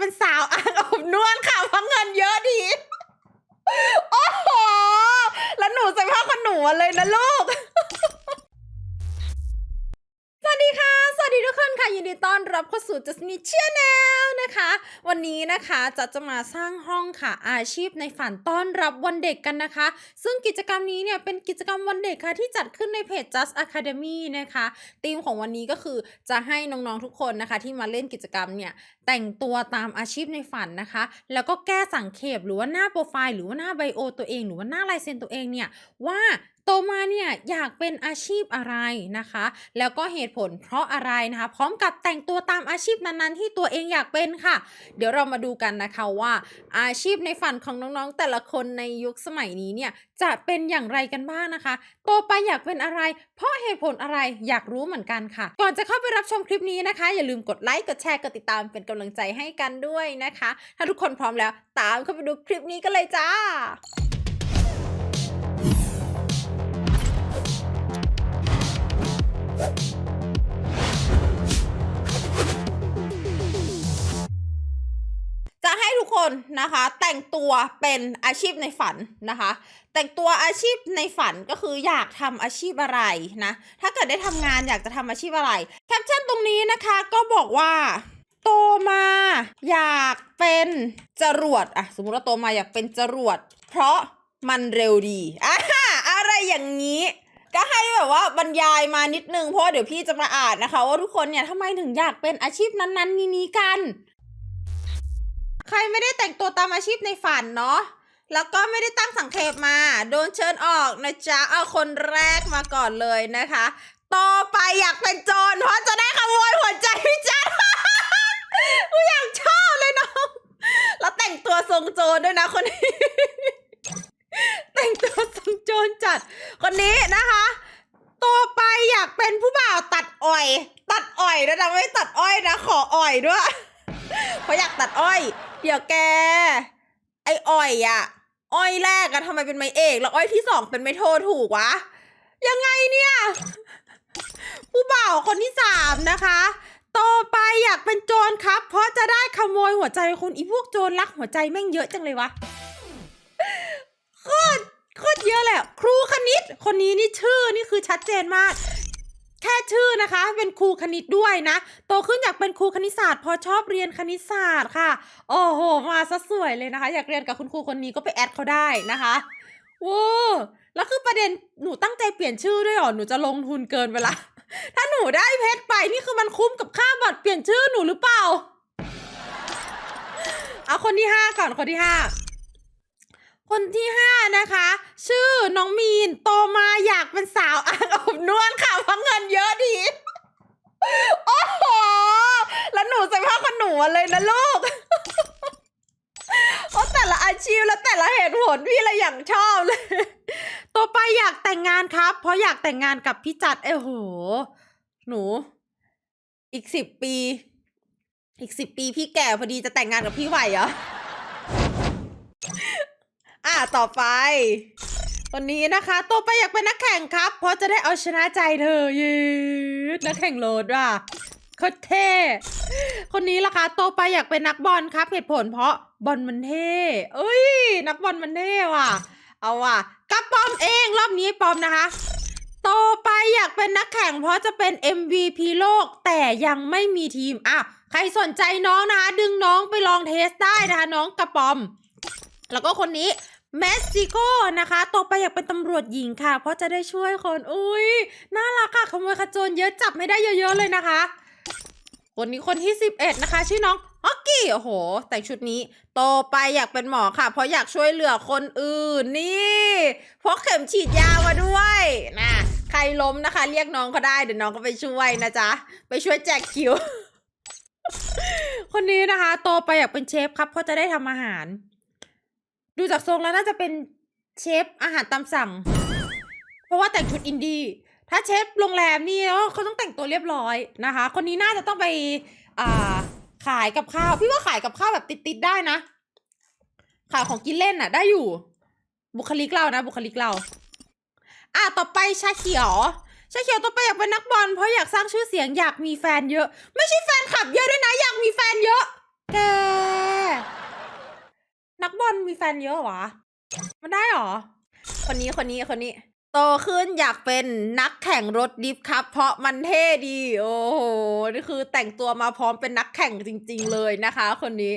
เป็นสาวอ่างอ รับเข้าสู่ Just Me Channel นะคะ วันนี้นะคะจะจะมาสร้างห้องค่ะอาชีพในฝันต้อนรับวันเด็กกันนะคะ ซึ่งกิจกรรมนี้เนี่ยเป็นกิจกรรมวันเด็กค่ะที่จัดขึ้นในเพจ Just Academy นะคะธีมของวันนี้ก็คือจะให้น้องๆทุกคนนะคะ ที่มาเล่นกิจกรรมเนี่ยแต่งตัวตามอาชีพในฝันนะคะ แล้วก็แก้สังเขปหรือว่าหน้าโปรไฟล์หรือว่าหน้าไบโอตัวเองหรือว่าหน้าลายเซ็นตัวเองเนี่ยว่าโตมาเนี่ยอยากเป็นอาชีพอะไรนะคะ แล้วก็เหตุผลเพราะอะไรนะคะ พร้อมกับแต่งตัวตามอาชีพนั้นๆ ที่ตัวเองอยากเป็นค่ะ เดี๋ยวเรามาดูกันนะคะว่าอาชีพในฝันของน้องๆ แต่ละคนในยุคสมัยนี้เนี่ยจะเป็นอย่างไรกันบ้างนะคะ โตไปอยากเป็นอะไร เพราะเหตุผลอะไรอยากรู้เหมือนกันค่ะ ก่อนจะเข้าไปรับชมคลิปนี้นะคะ อย่าลืมกดไลค์กดแชร์กดติดตามเป็นกำลังใจให้กันด้วยนะคะ ถ้าทุกคนพร้อมแล้วตามเข้าไปดูคลิปนี้กันเลยจ้า จะให้ทุกคนนะคะแต่งตัวเป็นอาชีพในฝันนะคะ แต่งตัวอาชีพในฝันก็คืออยากทำอาชีพอะไรนะ ถ้าเกิดได้ทำงานอยากจะทำอาชีพอะไรแคปชั่นตรงนี้นะคะก็บอกว่าโตมาอยากเป็นจรวดอะสมมติว่าโตมาอยากเป็นจรวด เพราะมันเร็วดีอ่าอะไรอย่างนี้ ก็ให้แบบว่าบรรยายมานิดนึงเพราะเดี๋ยวพี่จะมาอ่านนะคะ ว่าทุกคนเนี่ยทำไมถึงอยากเป็นอาชีพนั้นๆนี้ๆกัน ใครไม่ได้แต่งตัวตามอาชีพในฝันเนาะแล้วก็ไม่ได้ตั้งสังเขปมา โดนเชิญออกนะจ๊ะเอาคนแรกมาก่อนเลยนะคะ ต่อไปอยากเป็นโจรเพราะจะได้ขโมยหัวใจพี่จัดกูอยากชอบเลยน้องแล้วแต่งตัวทรงโจรด้วยนะคนนี้ แต่งตัวทรงโจรจัด คนนี้นะคะต่อไปอยากเป็นผู้บ่าวตัดอ้อย ตัดอ้อยด้วยนะไม่ตัดอ้อยนะ ขออ้อยด้วยเพราะอยากตัดอ้อย เดี๋ยวแก ไอ้อ้อยอะอ้อยแรกอะทำไมเป็นไม้เอก แล้วอ้อยที่สองเป็นไม้โทถูกวะ ยังไงเนี่ย ผู้บ่าวคนที่สามนะคะต่อไปอยากเป็นโจรครับ เพราะจะได้ขโมยหัวใจคนอีพวกโจรรักหัวใจแม่งเยอะจังเลยวะโคตร โคตรเยอะแหละ ครูคณิต คนนี้นี่ชื่อนี่คือชัดเจนมาก แค่ชื่อนะคะ เป็นครูคณิตด้วยนะ โตขึ้นอยากเป็นครูคณิตศาสตร์พราะชอบเรียนคณิตศาสตร์ค่ะ โอ้โห มาซะสวยเลยนะคะ อยากเรียนกับคุณครูคนนี้ก็ไปแอดเขาได้นะคะโว้แล้วคือประเด็นหนูตั้งใจเปลี่ยนชื่อด้วยเหรอหนูจะลงทุนเกินไปละถ้าหนูได้เพชรไปนี่คือมันคุ้มกับค่าบัตรเปลี่ยนชื่อหนูหรือเปล่า เอาคนที่ห้าก่อนคนที่ห้า คนที่ห้านะคะ ชื่อน้องมีนโตมาอยากเป็นสาวอ่างอบนวดค่ะเพราะเงินเยอะดี โอ้โห แล้วหนูใส่ผ้าขนหนูเลยนะลูกโอ้แต่ละอาชีพและแต่ละเหตุผลพี่ละอย่างชอบเลย ต่อไปอยากแต่งงานครับ เพราะอยากแต่งงานกับพี่จัดเอ้โห หนู อีกสิบปี อีกสิบปีพี่แก่พอดีจะแต่งงานกับพี่ไหวเหรออะ ต่อไปคนนี้นะคะต่อไปอยากเป็นนักแข่งครับ เพราะจะได้เอาชนะใจเธอยืดนักแข่งโรดว่ะโคตรเท่ คนนี้ล่ะคะโตไปอยากเป็นนักบอลครับ เหตุผลเพราะบอลมันเท่เอ้ย นักบอลมันเท่ว่ะ เอาว่ะกับปอมเองรอบนี้ปอมนะคะ โตไปอยากเป็นนักแข่ง เพราะจะเป็น MVP โลกแต่ยังไม่มีทีมอะใครสนใจน้องนะคะ ดึงน้องไปลองเทสได้นะคะ น้องกระปอม แล้วก็คนนี้ เม็กซิโกนะคะ ต่อไปอยากเป็นตำรวจหญิงค่ะ เพราะจะได้ช่วยคน อุ้ยน่ารักค่ะ ขโมยขจรเยอะจับไม่ได้เยอะๆเลยนะคะ คนนี้คนที่ 11 นะคะ ชื่อน้องฮอกกี้ โอ้โห แต่งชุดนี้โตไปอยากเป็นหมอค่ะ เพราะอยากช่วยเหลือคนอื่น นี่พกเข็มฉีดยามาด้วยนะใครล้มนะคะ เรียกน้องเขาได้ เดี๋ยวน้องก็ไปช่วยนะจ๊ะ ไปช่วยแจกคิว คนนี้นะคะ โตไปอยากเป็นเชฟครับ เพราะจะได้ทำอาหาร ดูจากทรงแล้วน่าจะเป็นเชฟอาหารตามสั่ง เพราะว่าแต่งชุดอินดี้ถ้าเชฟโรงแรมนี่เขาต้องแต่งตัวเรียบร้อยนะคะ คนนี้น่าจะต้องไปอ่าขายกับข้าวพี่ว่าขายกับข้าวแบบติดๆได้นะ ขายของกินเล่นน่ะ ได้อยู่ บุคลิกเรานะ บุคลิกเรา อะต่อไปชาเขียวชาเขียวต่อไปอยากเป็นนักบอลเพราะอยากสร้างชื่อเสียงอยากมีแฟนเยอะ ไม่ใช่แฟนคลับเยอะด้วยนะ อยากมีแฟนเยอะ แก นักบอลมีแฟนเยอะวะมันได้หรอ คนนี้คนนี้คนนี้ โตขึ้นอยากเป็นนักแข่งรถดิฟครับ เพราะมันเท่ดี โอ้โห นี่คือแต่งตัวมาพร้อมเป็นนักแข่งจริง ๆ เลยนะคะ คนนี้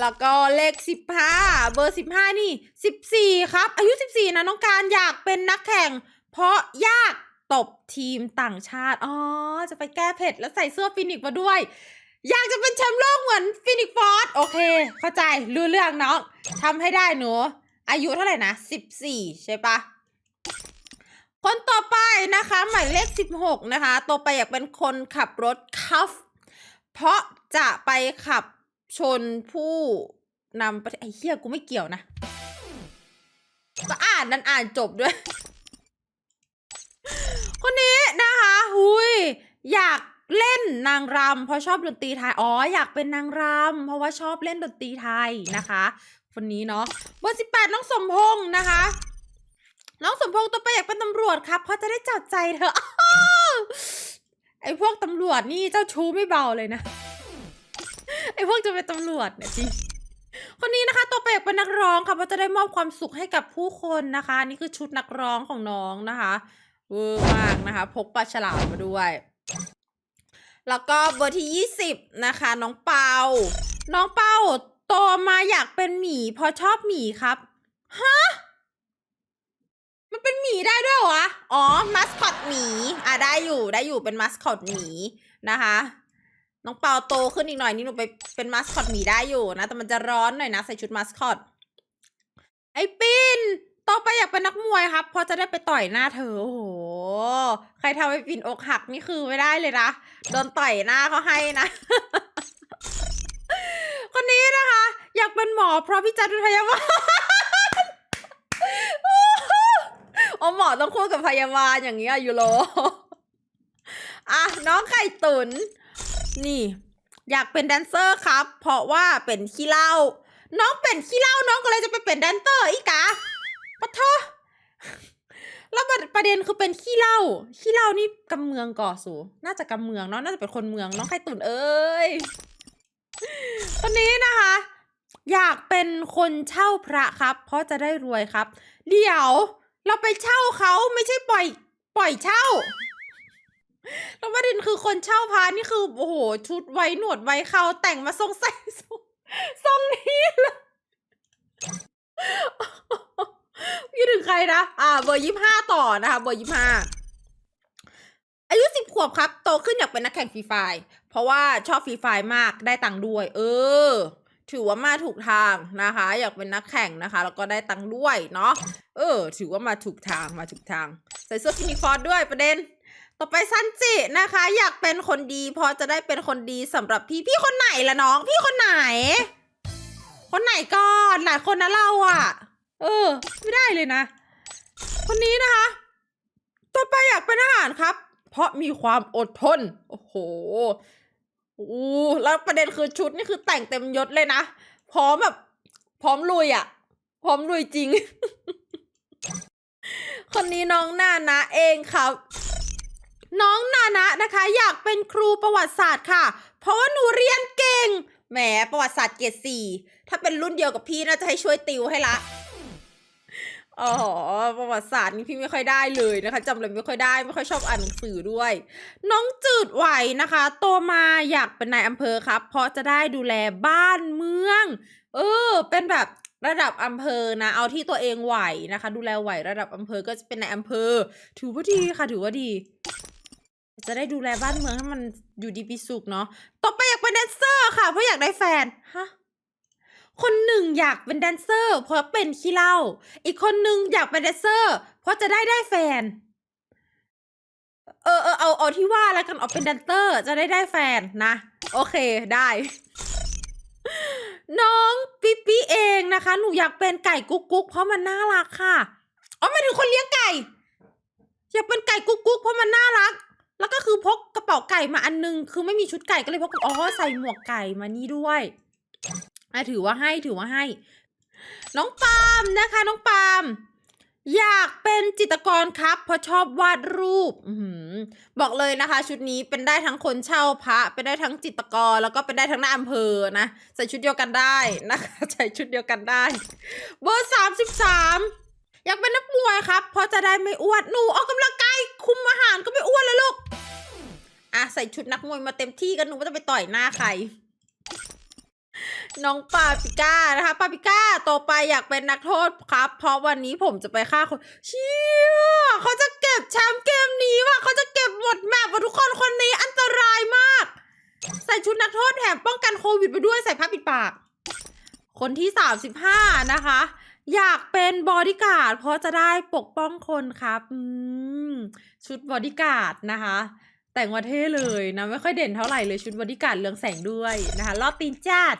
แล้วก็เลขสิบห้าเบอร์สิบห้านี่สิบสี่ครับ อายุสิบสี่นะน้องการอยากเป็นนักแข่ง เพราะยากตบทีมต่างชาติ อ๋อ จะไปแก้เผ็ดแล้วใส่เสื้อฟินิกซ์มาด้วย อยากจะเป็นแชมป์โลกเหมือนฟินิกฟอร์ดโอเค เข้าใจรู้เรื่องน้องทำให้ได้หนู อายุเท่าไหร่นะสิบสี่ใช่ปะคนต่อไปนะคะ หมายเลขสิบหกนะคะต่อไปอยากเป็นคนขับรถคัฟเพราะจะไปขับชนผู้นำประเทศไอ้เหี้ยกูไม่เกี่ยวนะก็อ่านนั้นอ่านจบด้วย คนนี้นะคะ หุยอยาก เล่นนางรำเพราะชอบดนตรีไทย อ๋อ อยากเป็นนางรำเพราะว่าชอบเล่นดนตรีไทยนะคะ คนนี้เนาะเบอร์สิบแปดน้องสมพงษ์นะคะ น้องสมพงษ์ตัวไปอยากเป็นตำรวจครับ เพราะจะได้จับใจเธอไอ้พวกตำรวจนี่เจ้าชู้ไม่เบาเลยนะ ไอ้พวกจะเป็นตำรวจเนี่ยจริงคนนี้นะคะตัวไปอยากเป็นนักร้องค่ะเพราะจะได้มอบความสุขให้กับผู้คนนะคะ นี่คือชุดนักร้องของน้องนะคะเวอร์มากนะคะ พกปลาฉลามมาด้วย แล้วก็เบอร์ที่ยี่สิบนะคะ น้องเปา น้องเปาโตมาอยากเป็นหมีเพราะชอบหมีครับ ฮะ มันเป็นหมีได้ด้วยวะอ๋อ มัสคอตหมี อะได้อยู่ได้อยู่เป็นมัสคอตหมีนะคะ น้องเปาโตขึ้นอีกหน่อยนี่หนูไปเป็นมัสคอตหมีได้อยู่นะ แต่มันจะร้อนหน่อยนะใส่ชุดมัสคอต ไอ้ปิน ต่อไปอยากเป็นนักมวยครับเพราะจะได้ไปต่อยหน้าเธอ โอ้โห ใครทำให้ปินอกหักนี่คือไม่ได้เลยนะ โดนต่อยหน้าเขาให้นะ คนนี้นะคะ อยากเป็นหมอเพราะพี่จัดเป็นพยาบาลโอ้หมอต้องคู่กับพยาบาลอย่างนี้อะยูโรอะน้องไข่ตุน นี่ อยากเป็นแดนเซอร์ครับ เพราะว่าเป็นขี้เหล้าน้องเป็นขี้เหล้าน้องก็เลยจะไปเป็นแดนเซอร์อีกอะ ปะโทแล้วประเด็นคือเป็นขี้เหล้าขี้เหล้านี่กำเมืองก่อสู น่าจะกำเมืองเนาะ น่าจะเป็นคนเมืองน้องไข่ตุ่นเอ้ยคนนี้นะคะ อยากเป็นคนเช่าพระครับ เพราะจะได้รวยครับ เดี๋ยวเราไปเช่าเขาไม่ใช่ปล่อย ปล่อยเช่าแล้วประเด็นคือคนเช่าพานี่คือโอ้โหชุดไว้หนวดไว้เขาแต่งมาทรงใส่ทรงนี้เลย พี่ถึงใครนะ อ่า เบอร์ยี่ห้าต่อนะคะ เบอร์ยี่ห้าอายุสิบขวบครับ โตขึ้นอยากเป็นนักแข่งฟรีไฟเพราะว่าชอบฟรีไฟมาก ได้ตังค์ด้วย เออ ถือว่ามาถูกทางนะคะ อยากเป็นนักแข่งนะคะ แล้วก็ได้ตังค์ด้วยเนาะ เออ ถือว่ามาถูกทาง มาถูกทาง ใส่เสื้อฟินิฟอร์ดด้วยประเด็น ต่อไปซันจินะคะ อยากเป็นคนดีพราะจะได้เป็นคนดีสำหรับพี่ พี่คนไหนล่ะน้อง พี่คนไหน คนไหนก่อน หลายคนนะเราอะ เออ ไม่ได้เลยนะ คนนี้นะคะ ต่อไปอยากเป็นทหารครับ เพราะมีความอดทน โอ้โหอู้แล้วประเด็นคือชุดนี่คือแต่งเต็มยศเลยนะ พร้อมแบบ พร้อมลุยอะพร้อมลุยจริง คนนี้น้องนานะเองครับ น้องนานะนะคะ อยากเป็นครูประวัติศาสตร์ค่ะ เพราะว่าหนูเรียนเก่ง แหมประวัติศาสตร์เกรดสี่ ถ้าเป็นรุ่นเดียวกับพี่น่าจะให้ช่วยติวให้ละ อ๋อประวัติศาสตร์นี่พี่ไม่ค่อยได้เลยนะคะจำเลยไม่ค่อยได้ไม่ค่อยชอบอ่านหนังสือด้วย น้องจืดไหวนะคะโตมาอยากเป็นนายอำเภอครับ เพราะจะได้ดูแลบ้านเมือง เออ เป็นแบบระดับอำเภอนะ เอาที่ตัวเองไหวนะคะ ดูแลไหวระดับอำเภอก็จะเป็นนายอำเภอ ถือว่าดีค่ะ ถือว่าดี จะได้ดูแลบ้านเมืองให้มันอยู่ดีปีสุขเนาะต่อไปอยากเป็นแดนเซอร์ค่ะเพราะอยากได้แฟนฮะ คนหนึ่งอยากเป็นแดนเซอร์ เพราะเป็นขี้เหล้าอีกคนหนึ่งอยากเป็นแดนเซอร์ เพราะจะได้ได้แฟน เออเออเอาเอาที่ว่าแล้วกันเอาเป็นแดนเซอร์จะได้ได้แฟนนะ โอเคได้ น้องปิ๊ปปี้เองนะคะ หนูอยากเป็นไก่กุ๊กกุ๊กเพราะมันน่ารักค่ะอ๋อหมาถึงคนเลี้ยงไก่ อยากเป็นไก่กุ๊กกุ๊กเพราะมันน่ารัก แล้วก็คือพกกระเป๋าไก่มาอันนึง คือไม่มีชุดไก่ก็เลยพกอ๋อใส่หมวกไก่มานี่ด้วย อะถือว่าให้ถือว่าให้ น้องปาล์มนะคะ น้องปาล์มอยากเป็นจิตรกรครับ เพราะชอบวาดรูปอบอกเลยนะคะ ชุดนี้เป็นได้ทั้งคนเช่าพระเป็นได้ทั้งจิตรกร แล้วก็เป็นได้ทั้งหน้าอำเภอนะใส่ชุดเดียวกันได้นะคะใส่ชุดเดียวกันได้ เบอร์สามสิบสามอยากเป็นนักมวยครับเพราะจะได้ไม่อ้วนหนูออกกำลังกายคุมอาหารก็ไม่อ้วนเลยลูกอะใส่ชุดนักมวยมาเต็มที่กันหนูว่าจะไปต่อยหน้าใคร น้องปาปิก้านะคะปาปิก้าโตไปอยากเป็นนักโทษครับ เพราะวันนี้ผมจะไปฆ่าคนเชี่ยเขาจะเก็บแชมป์เกมนี้ว่ะเขาจะเก็บหมดแมปว่ะทุกคนคนนี้อันตรายมาก ใส่ชุดนักโทษแถมป้องกันโควิดไปด้วยใส่ผ้าปิดปาก คนที่สามสิบห้านะคะ อยากเป็นบอดี้การ์ดเพราะจะได้ปกป้องคนครับอืมชุดบอดี้การ์ดนะคะแต่งมาเท่เลยนะ ไม่ค่อยเด่นเท่าไหร่เลยชุดบอดี้การ์ดเรืองแสงด้วยนะคะลอดตีนจัด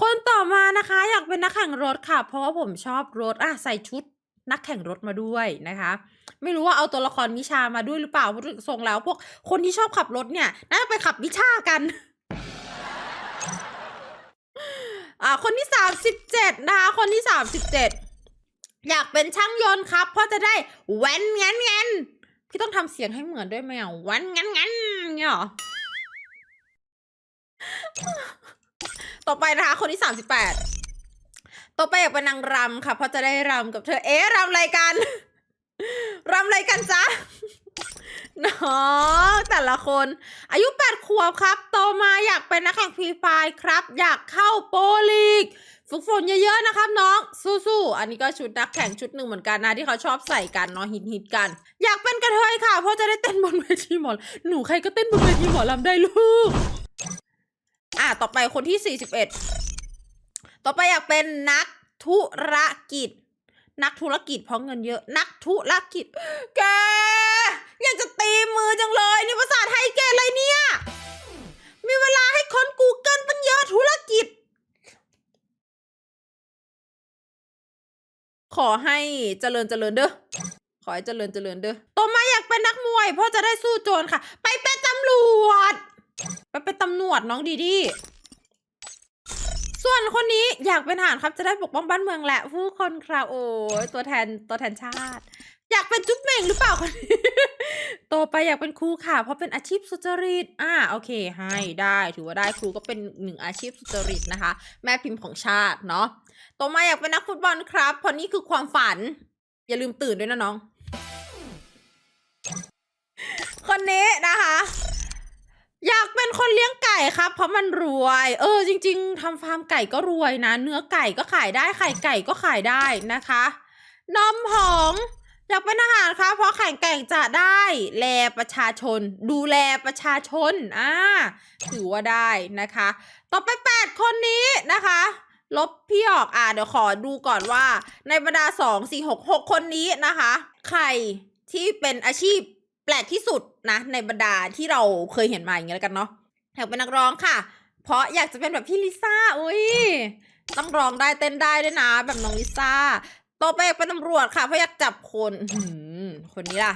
คนต่อมานะคะอยากเป็นนักแข่งรถค่ะ เพราะว่าผมชอบรถอะใส่ชุดนักแข่งรถมาด้วยนะคะ ไม่รู้ว่าเอาตัวละครวิชามาด้วยหรือเปล่าเพราะทรงแล้ว พวกคนที่ชอบขับรถเนี่ยน่าจะไปขับวิชากันอ่าคนที่สามสิบเจ็ดนะคะคนที่สามสิบเจ็ดอยากเป็นช่างยนต์ครับ เพราะจะได้แว้นแง้นแง้นพี่ต้องทำเสียงให้เหมือนด้วยไหมอะแว้นแง้นแง้นเนี่ยหรอ ต่อไปนะคะ คนที่สามสิบแปดต่อไปอยากเป็นนางรำค่ะ เพราะจะได้รำกับเธอ เอ๊ะรำอะไรกันรำอะไรกันจ๊ะน้องแต่ละคน อายุแปดขวบครับ โตมาอยากเป็นนักแข่งฟรีไฟร์ครับ อยากเข้าโปรลีกฝึกฝนเยอะๆนะครับน้อง สู้ๆ อันนี้ก็ชุดนักแข่งชุดหนึ่งเหมือนกันนะที่เขาชอบใส่กันเนาะฮิตๆกัน อยากเป็นกระเทยค่ะเพราะจะได้เต้นบนเวทีหมอหนูใครก็เต้นบนเวทีหมอลำได้ลูก อะต่อไปคนที่ 41 ต่อไปอยากเป็นนักธุรกิจ นักธุรกิจเพราะเงินเยอะ นักธุรกิจ แกอยากจะตีมือจังเลย นี่ภาษาไทยเกอะไรเนี่ย มีเวลาให้ค้น Google ตั้งเยอะธุรกิจ ขอให้เจริญเจริญเด้อ ขอให้เจริญเจริญเด้อ ต่อมาอยากเป็นนักมวย เพราะจะได้สู้โจรค่ะ ไปเป็นตำรวจ ไปเป็นตำรวจน้องดีดี ส่วนคนนี้อยากเป็นทหารครับจะได้ปกป้องบ้านเมืองแหละ ผู้คนครับโอ้ยตัวแทนตัวแทนชาติ อยากเป็นจุ๊บเม่งหรือเปล่าคนนี้โตไปอยากเป็นครูค่ะ เพราะเป็นอาชีพสุจริต อ่าโอเค ให้ได้ถือว่าได้ครูก็เป็นหนึ่งอาชีพสุจริตนะคะ แม่พิมพ์ของชาติเนาะโตมาอยากเป็นนักฟุตบอลครับเพราะนี่คือความฝัน อย่าลืมตื่นด้วยนะน้อง คนนี้นะคะ อยากเป็นคนเลี้ยงไก่ครับ เพราะมันรวย เออ จริง ๆทำฟาร์มไก่ก็รวยนะ เนื้อไก่ก็ขายได้ไข่ไก่ก็ขายได้นะคะนมผงอยากเป็นอาหารครับ เพราะแข่งแกร่งจะได้แลประชาชน ดูแลประชาชนอ่าถือว่าได้นะคะ ต่อไปแปดคนนี้นะคะลบพี่ออกอ่าเดี๋ยวขอดูก่อนว่า ในบรรดาสองสี่หกหกคนนี้นะคะ ใครที่เป็นอาชีพ แปลกที่สุดนะ ในบรรดาที่เราเคยเห็นมาอย่างเงี้ยแล้วกันเนาะอยากเป็นนักร้องค่ะ เพราะอยากจะเป็นแบบพี่ลิซ่าอุ้ยต้องร้องได้เต้นได้ด้วยนะ แบบน้องลิซ่าโตไปอยากเป็นตำรวจค่ะเพราะอยากจับคนอืคนนี้ล่ะ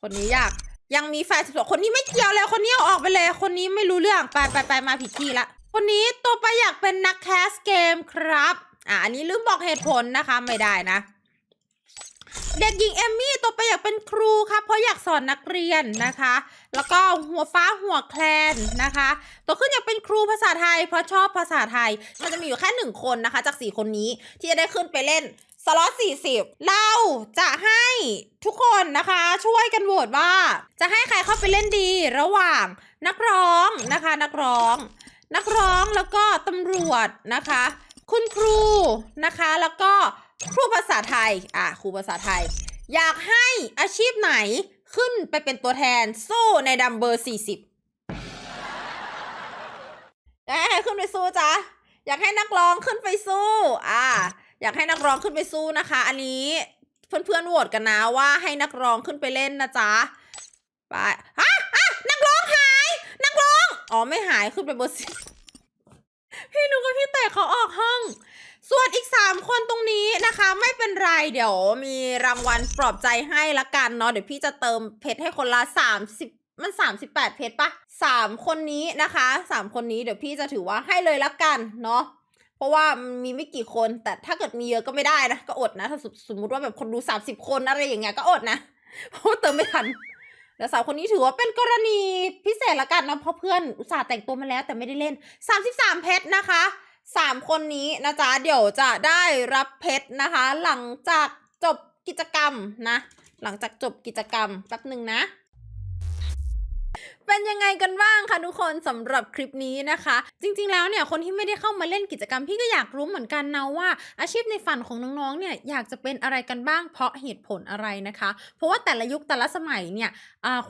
คนนี้อยากยังมีแฟนสิบสองคนนี้ไม่เกี่ยวเลยคนนี้เอาออกไปเลย คนนี้ไม่รู้เรื่องไปไปไปมาผิดที่ละคนนี้โตไปอยากเป็นนักแคสเกมครับ อะอันนี้ลืมบอกเหตุผลนะคะไม่ได้นะ เด็กหญิงเอมมี่ต่อไปอยากเป็นครูครับเพราะอยากสอนนักเรียนนะคะ แล้วก็หัวฟ้าหัวแคลนนะคะโตขึ้นอยากเป็นครูภาษาไทย เพราะชอบภาษาไทย มันจะมีอยู่แค่หนึ่งคนนะคะ จากสี่คนนี้ที่จะได้ขึ้นไปเล่นสล็อตสี่สิบเราจะให้ทุกคนนะคะ ช่วยกันโหวตว่า จะให้ใครเข้าไปเล่นดีระหว่างนักร้องนะคะ นักร้อง นักร้องแล้วก็ตำรวจนะคะ คุณครูนะคะแล้วก็ ครูภาษาไทย อะ ครูภาษาไทย อยากให้อาชีพไหนขึ้นไปเป็นตัวแทนสู้ในดัมเบอร์สี่สิบอยากให้ใครขึ้นไปสู้จ๊ะอยากให้นักร้องขึ้นไปสู้ อ่า อยากให้นักร้องขึ้นไปสู้นะคะ อันนี้เพื่อนๆโหวตกันนะว่าให้นักร้องขึ้นไปเล่นนะจ๊ะ ไปฮะฮะนักร้องหาย นักร้อง อ๋อไม่หายขึ้นไปเบอร์สิบพี่นุกกับพี่เต๋เขาออกห้อง ส่วนอีก 3 คนตรงนี้นะคะ ไม่เป็นไรเดี๋ยวมีรางวัลปลอบใจให้ละกันเนาะเดี๋ยวพี่จะเติมเพชรให้คนละ 30มัน 38 เพชรปะ3 คนนี้นะคะ 3 คนนี้เดี๋ยวพี่จะถือว่าให้เลยละกันเนาะเพราะว่ามีไม่กี่คนแต่ถ้าเกิดมีเยอะก็ไม่ได้นะก็อดนะ ถ้าสมสมติว่าแบบคนดู 30 คนอะไรอย่างเงี้ยก็อดนะเพราะเติมไม่ทันแล้วสาวคนนี้ถือว่าเป็นกรณีพิเศษละกันเนาะเพราะเพื่อนอุตส่าห์แต่งตัวมาแล้วแต่ไม่ได้เล่น 33 เพชรนะคะ สามคนนี้นะจ๊ะเดี๋ยวจะได้รับเพชรนะคะ หลังจากจบกิจกรรมนะ หลังจากจบกิจกรรมแป๊บหนึ่งนะ เป็นยังไงกันบ้างคะทุกคนสำหรับคลิปนี้นะคะ จริงๆแล้วเนี่ยคนที่ไม่ได้เข้ามาเล่นกิจกรรมพี่ก็อยากรู้เหมือนกันนะว่า อาชีพในฝันของน้องๆเนี่ยอยากจะเป็นอะไรกันบ้างเพราะเหตุผลอะไรนะคะ เพราะว่าแต่ละยุคแต่ละสมัยเนี่ย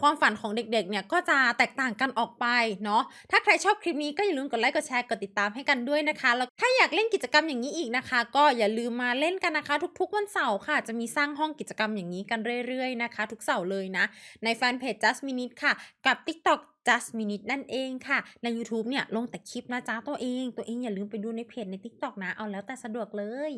ความฝันของเด็กๆเนี่ยก็จะแตกต่างกันออกไปเนาะถ้าใครชอบคลิปนี้ก็อย่าลืมกดไลค์กดแชร์กดติดตามให้กันด้วยนะคะแล้วถ้าอยากเล่นกิจกรรมอย่างนี้อีกนะคะ ก็อย่าลืมมาเล่นกันนะคะ ทุกๆวันเสาร์ค่ะ จะมีสร้างห้องกิจกรรมอย่างนี้กันเรื่อยๆนะคะ ทุกเสาร์เลยนะ ในแฟนเพจ just minute ค่ะกับ TikTok just minute นั่นเองค่ะ ใน YouTube เนี่ยลงแต่คลิปนะจ๊ะตัวเอง ตัวเองอย่าลืมไปดูในเพจใน TikTok นะ เอาแล้วแต่สะดวกเลย